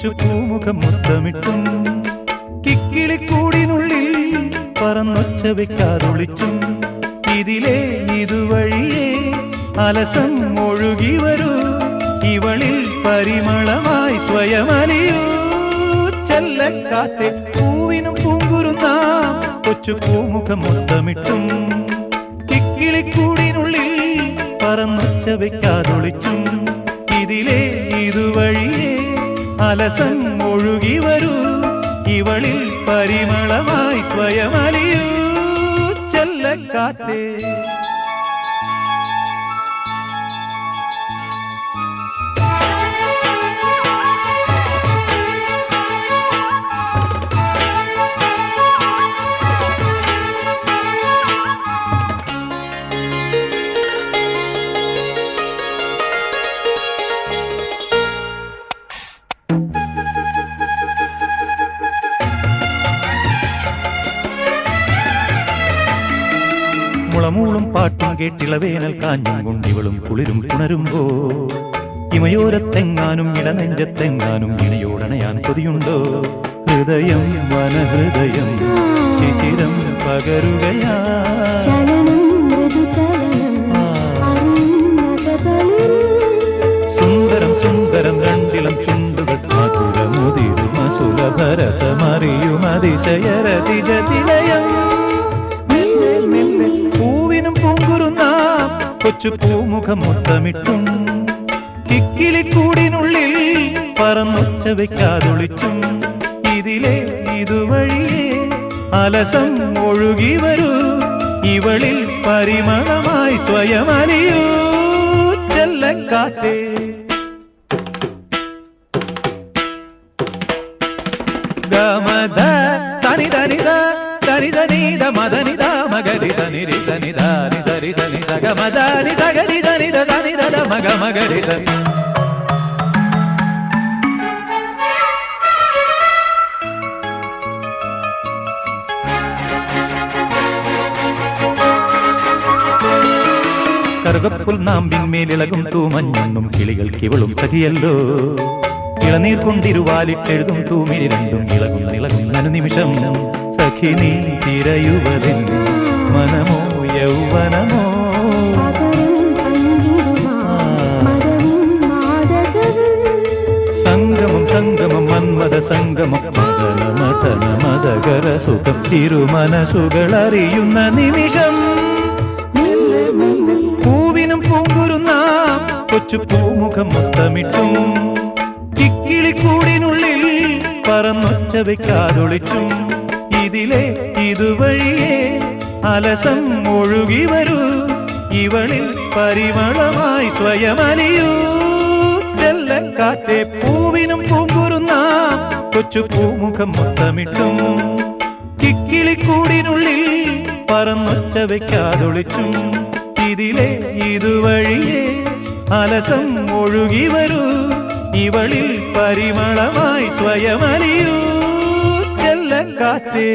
കൊച്ചു പൂമുഖം മുത്തമിട്ടും. കിക്കിളിക്കൂടിനുള്ളിൽ പറന്നൊച്ച വെക്കാതൊളിച്ചും. ഇതിലെ ഇതുവഴിയേ അലസം ഒഴുകി വരൂ. ഇവളിൽ പരിമളമായി സ്വയമലിയൂ. ചെല്ലക്കാത്തെ പൂവിനും പൂങ്കുരുന്ന കൊച്ചു പൂമുഖം മുത്തമിട്ടും. കിക്കിളിക്കൂടിനുള്ളിൽ പറന്നൊച്ച വെക്കാതൊളിച്ചും. ഇതിലെ ഇതുവഴിയേ അലസം ഒഴുകി വരൂ. ഇവളിൽ പരിമളമായി സ്വയമലിയൂ. ചെല്ലക്കാറ്റേ. മുളമൂളും പാട്ടും കേട്ടിളവേനൽ കാഞ്ഞും കൊണ്ടിവളും കുളിരും പുണരുമ്പോ ഇമയോരത്തെങ്ങാനും ഇടനെഞ്ചത്തെങ്ങാനും ഇണയോടണയാൻ കൊതിയുണ്ടോ? ഹൃദയം വനഹൃദയം ശിശിരം പകരുകയാ. സുന്ദരം സുന്ദരം രണ്ടിളം ചുണ്ടുകൾ മധുരമുതിരും സുലഭരസമറിയും അതിശയരതിജതിലയം. കൊച്ചു പൂമുഖം മുത്തമിട്ടും കിക്കിളിക്കൂടിനുള്ളിൽ പറന്നൊച്ച വെക്കാതൊളിച്ചും ഇതിലെ ഇതുവഴിയെ അലസം ഒഴുകി വരൂ. ഇവളിൽ പരിമളമായി സ്വയം അറിയൂ ഗമദ തനി തനിത തനി തനീത മദനിത മഗരി നാമ്പിൻ മേലിളകും തൂമഞ്ഞും കിളികൾക്ക് ഇവളും കറുകപ്പുൽ സഖിയല്ലോ. ഇളനീർ കൊണ്ടിരുവാലിട്ടെഴുതും തൂമിഴി രണ്ടും ഇളകും ഇളകും അനുനിമിഷം. സഖി നീ തിരയുവതിൻ മനമോ യൗവനമോ? സംഗമം സംഗമം മന്മത സംഗമം. മദന മദന മദകര സുഖം തിരുമനസുകളറിയുന്ന നിമിഷം. പൂവിനും പൂങ്കുരുന്ന കൊച്ചു പൂമുഖം മുത്തമിട്ടും. പറന്നൊച്ച വെക്കാതൊളിച്ചും ഇതിലെ ഇതുവഴിയേ അലസം ഒഴുകി വരൂ. ഇവളിൽ പരിമളമായി സ്വയമലിയൂ. കാറ്റെ പൂവിനും പൂങ്കുറുന്ന കൊച്ചു പൂമുഖം മൊത്തമിട്ടും കിക്കിളിക്കൂടിനുള്ളിൽ പറന്നൊച്ച വെക്കാതൊളിച്ചും ഇതിലെ ഇതുവഴിയേ അലസം ഒഴുകി വരൂ. ഇവളിൽ പരിമളമായി സ്വയമലിയൂ. কাটে